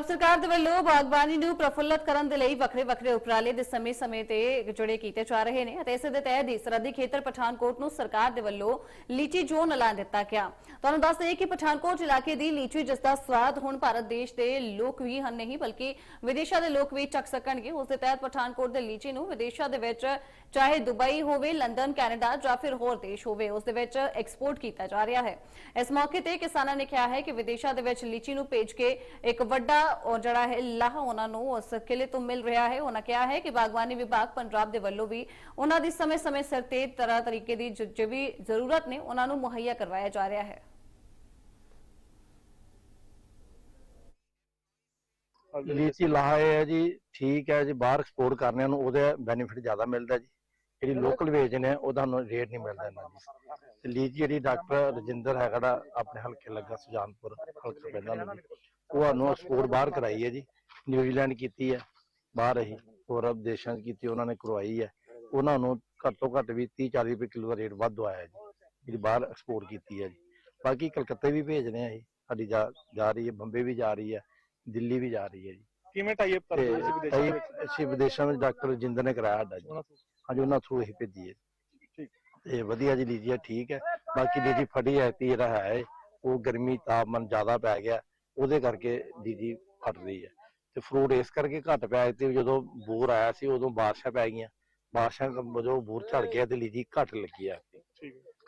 ਪੰਜਾਬ ਸਰਕਾਰ ਦੇ ਵੱਲੋਂ ਬਾਗਬਾਨੀ ਨੂੰ ਪ੍ਰਫੁੱਲਤ ਕਰਨ ਦੇ ਲਈ ਵੱਖਰੇ ਵੱਖਰੇ ਉਪਰਾਲੇ ਦੇ ਸਮੇਂ-ਸਮੇਂ ਤੇ ਜਿਹੜੇ ਕੀਤੇ ਜਾ ਰਹੇ ਨੇ ਅਤੇ ਇਸ ਦੇ ਤਹਿਤ ਹੀ ਸਰਹੱਦੀ ਖੇਤਰ ਪਠਾਨਕੋਟ ਨੂੰ ਸਰਕਾਰ ਦੇ ਵੱਲੋਂ ਲੀਚੀ ਜ਼ੋਨ ਐਲਾਨ ਦਿੱਤਾ ਗਿਆ। ਤੁਹਾਨੂੰ ਦੱਸ ਦਈਏ ਕਿ ਪਠਾਨਕੋਟ ਇਲਾਕੇ ਦੀ ਲੀਚੀ ਜਿਸ ਦਾ ਸਵਾਦ ਹੁਣ ਭਾਰਤ ਦੇਸ਼ ਦੇ ਲੋਕ ਵੀ ਹਨ ਨਹੀਂ, ਬਲਕਿ ਵਿਦੇਸ਼ਾਂ ਦੇ ਲੋਕ ਵੀ ਚੱਕ ਸਕਣਗੇ। ਉਸ ਦੇ ਤਹਿਤ ਪਠਾਨਕੋਟ ਦੇ ਲੀਚੀ ਨੂੰ ਵਿਦੇਸ਼ਾਂ ਦੇ ਵਿੱਚ ਚਾਹੇ ਦੁਬਈ ਹੋਵੇ, ਲੰਡਨ, ਕੈਨੇਡਾ ਜਾਂ ਫਿਰ ਹੋਰ ਦੇਸ਼ ਹੋਵੇ, ਉਸ ਦੇ ਵਿੱਚ ਐਕਸਪੋਰਟ ਕੀਤਾ ਜਾ ਰਿਹਾ ਹੈ। ਇਸ ਮੌਕੇ ਤੇ ਕਿਸਾਨਾਂ ਨੇ ਕਿਹਾ ਹੈ ਕਿ ਵਿਦੇਸ਼ਾਂ ਦੇ ਵਿੱਚ ਲੀਚੀ ਨੂੰ ਭੇਜ ਕੇ ਇੱਕ ਵੱਡਾ ਉਹ ਜਿਹੜਾ ਹੈ ਲਾਹਾ ਉਹਨਾਂ ਨੂੰ ਉਸ ਕਿਲੇ ਤੋਂ ਮਿਲ ਰਿਹਾ ਹੈ। ਉਹਨਾਂ ਕਿਹਾ ਹੈ ਕਿ ਬਾਗਬਾਨੀ ਵਿਭਾਗ ਪੰਜਾਬ ਦੇ ਵੱਲੋਂ ਵੀ ਉਹਨਾਂ ਦੀ ਸਮੇਂ-ਸਮੇਂ ਸਿਰ ਤੇ ਤਰ੍ਹਾਂ ਤਰੀਕੇ ਦੀ ਜੋ ਵੀ ਜ਼ਰੂਰਤ ਨੇ ਉਹਨਾਂ ਨੂੰ ਮੁਹੱਈਆ ਕਰਵਾਇਆ ਜਾ ਰਿਹਾ ਹੈ। ਲੀਚੀ ਲਾਏ ਹੈ ਜੀ, ਠੀਕ ਹੈ ਜੀ, ਬਾਹਰ ਐਕਸਪੋਰਟ ਕਰਨੇ ਨੂੰ ਉਹਦਾ ਬੈਨੀਫਿਟ ਜ਼ਿਆਦਾ ਮਿਲਦਾ ਜੀ। ਜਿਹੜੀ ਲੋਕਲ ਵੇਚਦੇ ਨੇ ਉਹਦਾ ਨੂੰ ਰੇਟ ਨਹੀਂ ਮਿਲਦਾ ਇਹਨਾਂ ਜੀ ਤੇ ਲੀਚੀ ਜਿਹੜੀ ਡਾਕਟਰ ਰਜਿੰਦਰ ਹੈਗਾ ਦਾ ਆਪਣੇ ਹਲਕੇ ਲੱਗਾ ਸੁਜਾਨਪੁਰ, ਹਲਕਾ ਪੈਂਦਾ ਸਾਨੂੰ ਐਕਸਪੋਰਟ ਬਾਹਰ ਕਰਾਈ ਹੈ ਜੀ। ਨਿਊਜ਼ੀਲੈਂਡ ਕੀਤੀ ਹੈ। ਬਾਹਰ ਹੀ ਹੋਰ ਦੇਸ਼ਾਂ 'ਚ ਕੀਤੀ ਉਹਨਾਂ ਨੇ ਕਰਵਾਈ ਹੈ। ਉਹਨਾਂ ਨੂੰ ਘੱਟੋ ਘੱਟ ਵੀ 30 40 ਰੁਪਏ ਕਿਲੋ ਦਾ ਰੇਟ ਵੱਧ ਆਇਆ ਜੀ। ਜਿਹੜੀ ਬਾਹਰ ਐਕਸਪੋਰਟ ਕੀਤੀ ਹੈ ਜੀ। ਬਾਕੀ ਕਲਕੱਤੇ ਵੀ ਭੇਜਦੇ ਆ ਜੀ। ਸਾਡੀ ਜਾ ਜਾ ਰਹੀ ਹੈ ਬੰਬੇ ਵੀ ਜਾ ਰਹੀ ਹੈ ਦਿੱਲੀ ਵੀ ਜਾ ਰਹੀ ਹੈ ਜੀ। ਕਿਵੇਂ ਟਾਈ ਅਪ ਤੇ ਕਰਦੇ ਹੋ ਵਿਦੇਸ਼ਾਂ ਵਿੱਚ? ਅਸੀਂ ਅਸੀਂ ਵਿਦੇਸ਼ਾਂ ਵਿੱਚ ਡਾਕਟਰ ਰਜਿੰਦਰ ਨੇ ਕਰਾਇਆ ਸਾਡਾ ਜੀ? ਹਾਂਜੀ ਉਹਨਾਂ ਥਰੂ ਹੀ ਭੇਜੀ ਹੈ ਠੀਕ। ਤੇ ਵਧੀਆ ਜੀ ਲੀਜੀ ਠੀਕ ਹੈ। ਬਾਕੀ ਲੀਜੀ ਫੜੀ ਹੈ ਤੀ ਜਿਹੜਾ ਹੈ ਉਹ ਗਰਮੀ ਤਾਪਮਾਨ ਜ਼ਿਆਦਾ ਪੈ ਗਿਆ। ਉਹਦੇ ਕਰਕੇ ਲੀਜੀ ਫਟ ਰਹੀ ਹੈ। ਤੇ ਫਰੂਟ ਇਸ ਕਰਕੇ ਘੱਟ ਪਿਆ ਤੇ ਜਦੋਂ ਬੂਰ ਆਇਆ ਸੀ ਉਦੋਂ ਬਾਰਿਸ਼ਾਂ ਪੈ ਗਈਆਂ। ਬਾਰਿਸ਼ਾਂ ਵਜੋਂ ਬੂਰ ਝੜ ਗਿਆ ਤੇ ਲੀਜੀ ਘੱਟ ਲੱਗੀ ਆ।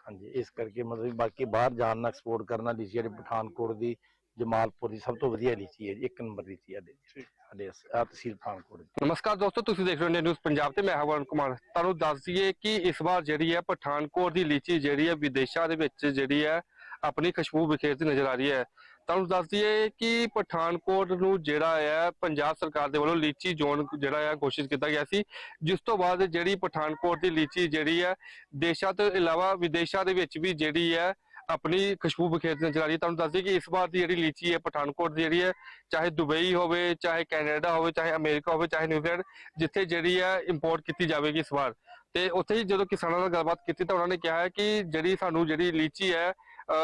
ਹਾਂਜੀ ਇਸ ਕਰਕੇ ਮਤਲਬ ਬਾਕੀ ਬਾਹਰ ਜਾਣ ਨਾਲ ਐਕਸਪੋਰਟ ਕਰਨਾ ਲੀਚੀ ਜਿਹੜੀ ਪਠਾਨਕੋਟ ਦੀ ਜਮਾਲਪੁਰ ਦੀ ਸਭ ਤੋਂ ਵਧੀਆ ਲੀਚੀ ਹੈ ਜੀ ਇੱਕ ਨੰਬਰ ਲੀਚੀ ਹੈ ਸਾਡੇ। ਆਹ ਤਹਿਸੀਲ ਪਠਾਨਕੋਟ ਦੀ। ਨਮਸਕਾਰ ਦੋਸਤੋ ਤੁਸੀਂ ਦੇਖ ਰਹੇ ਹੋ ਨਿਊਜ਼ ਪੰਜਾਬ ਤੇ ਮੈਂ ਹਾਂ ਵਰੁਣ ਕੁਮਾਰ। ਤੁਹਾਨੂੰ ਦੱਸ ਦਈਏ ਕਿ ਇਸ ਵਾਰ ਜਿਹੜੀ ਹੈ ਪਠਾਨਕੋਟ ਦੀ ਲੀਚੀ ਜਿਹੜੀ ਹੈ ਵਿਦੇਸ਼ਾਂ ਦੇ ਵਿੱਚ ਜਿਹੜੀ ਹੈ ਆਪਣੀ ਖੁਸ਼ਬੂ ਬਿਖੇਰਦੀ ਨਜ਼ਰ ਆ ਰਹੀ ਹੈ। ਤੁਹਾਨੂੰ ਦੱਸ ਦਈਏ ਕਿ ਪਠਾਨਕੋਟ ਨੂੰ ਜਿਹੜਾ ਹੈ ਪੰਜਾਬ ਸਰਕਾਰ ਦੇ ਵੱਲੋਂ ਲੀਚੀ ਜ਼ੋਨ ਜਿਹੜਾ ਹੈ ਘੋਸ਼ਿਤ ਕੀਤਾ ਗਿਆ ਸੀ। ਜਿਸ ਤੋਂ ਬਾਅਦ ਜਿਹੜੀ ਪਠਾਨਕੋਟ ਦੀ ਲੀਚੀ ਜਿਹੜੀ ਹੈ ਦੇਸ਼ਾਂ ਤੋਂ ਇਲਾਵਾ ਵਿਦੇਸ਼ਾਂ ਦੇ ਵਿੱਚ ਵੀ ਜਿਹੜੀ ਹੈ ਆਪਣੀ ਖੁਸ਼ਬੂ ਬਿਖੇਰਦੀ ਨਜ਼ਰ ਆ ਰਹੀ ਹੈ। ਤੁਹਾਨੂੰ ਦੱਸਦੀ ਕਿ ਇਸ ਵਾਰ ਦੀ ਜਿਹੜੀ ਲੀਚੀ ਹੈ, ਪਠਾਨਕੋਟ ਦੀ ਜਿਹੜੀ ਹੈ, ਚਾਹੇ ਦੁਬਈ ਹੋਵੇ, ਚਾਹੇ ਕੈਨੇਡਾ ਹੋਵੇ, ਚਾਹੇ ਅਮਰੀਕਾ ਹੋਵੇ, ਚਾਹੇ ਨਿਊਜ਼ੀਲੈਂਡ ਜਿੱਥੇ ਜਿਹੜੀ ਹੈ ਇੰਪੋਰਟ ਕੀਤੀ ਜਾਵੇਗੀ ਇਸ ਵਾਰ। ਤੇ ਉੱਥੇ ਹੀ ਜਦੋਂ ਕਿਸਾਨਾਂ ਨਾਲ ਗੱਲਬਾਤ ਕੀਤੀ ਤਾਂ ਉਹਨਾਂ ਨੇ ਕਿਹਾ ਹੈ ਕਿ ਜਿਹੜੀ ਸਾਨੂੰ ਜਿਹੜੀ ਲੀਚੀ ਹੈ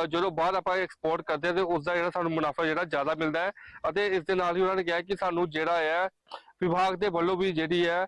ਜਦੋਂ ਬਾਅਦ ਆਪਾਂ ਐਕਸਪੋਰਟ ਕਰਦੇ ਹਾਂ ਤੇ ਉਸ ਦਾ ਜਿਹੜਾ ਸਾਨੂੰ ਮੁਨਾਫਾ ਜਿਹੜਾ ਜ਼ਿਆਦਾ ਮਿਲਦਾ ਹੈ ਅਤੇ ਇਸ ਦੇ ਨਾਲ ਹੀ ਉਹਨਾਂ ਨੇ ਕਿਹਾ ਕਿ ਸਾਨੂੰ ਜਿਹੜਾ ਹੈ ਵਿਭਾਗ ਦੇ ਵੱਲੋਂ ਵੀ ਜਿਹੜੀ ਹੈ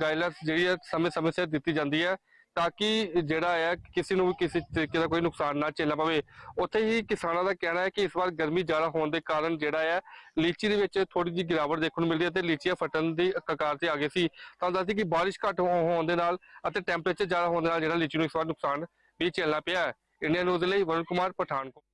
ਗਾਈਡਲਾਈਨਸ ਜਿਹੜੀ ਹੈ ਸਮੇਂ-ਸਮੇਂ ਸਿਰ ਦਿੱਤੀ ਜਾਂਦੀ ਹੈ ਤਾਂ ਕਿ ਜਿਹੜਾ ਹੈ ਕਿਸੇ ਨੂੰ ਵੀ ਕਿਸੇ ਤਰੀਕੇ ਦਾ ਕੋਈ ਨੁਕਸਾਨ ਨਾ ਝੇਲਣਾ ਪਵੇ। ਉੱਥੇ ਹੀ ਕਿਸਾਨਾਂ ਦਾ ਕਹਿਣਾ ਹੈ ਕਿ ਇਸ ਵਾਰ ਗਰਮੀ ਜ਼ਿਆਦਾ ਹੋਣ ਦੇ ਕਾਰਨ ਜਿਹੜਾ ਹੈ ਲੀਚੀ ਦੇ ਵਿੱਚ ਥੋੜੀ ਜਿਹੀ ਗਿਰਾਵਟ ਦੇਖਣ ਨੂੰ ਮਿਲਦੀ ਹੈ ਤੇ ਲੀਚੀਆਂ ਫਟਣ ਦੀ ਕਕਾਰ ਤੇ ਆ ਗਈ ਸੀ। ਤਾਂ ਦੱਸਦੀ ਕਿ ਬਾਰਿਸ਼ ਘੱਟ ਹੋ- ਹੋਣ ਦੇ ਨਾਲ ਅਤੇ ਟੈਂਪਰੇਚਰ ਜ਼ਿਆਦਾ ਹੋਣ ਦੇ ਨਾਲ ਜਿਹੜਾ ਲੀਚੀ ਨੂੰ ਇਸ ਵਾਰ ਨੁਕਸਾਨ ਵੀ ਝੇਲਣਾ ਪਿਆ ਹੈ। ਇੰਡੀਆ ਨਿਊਜ਼ ਲਈ ਵਰੁਣ ਕੁਮਾਰ ਪਠਾਨਕੋਟ।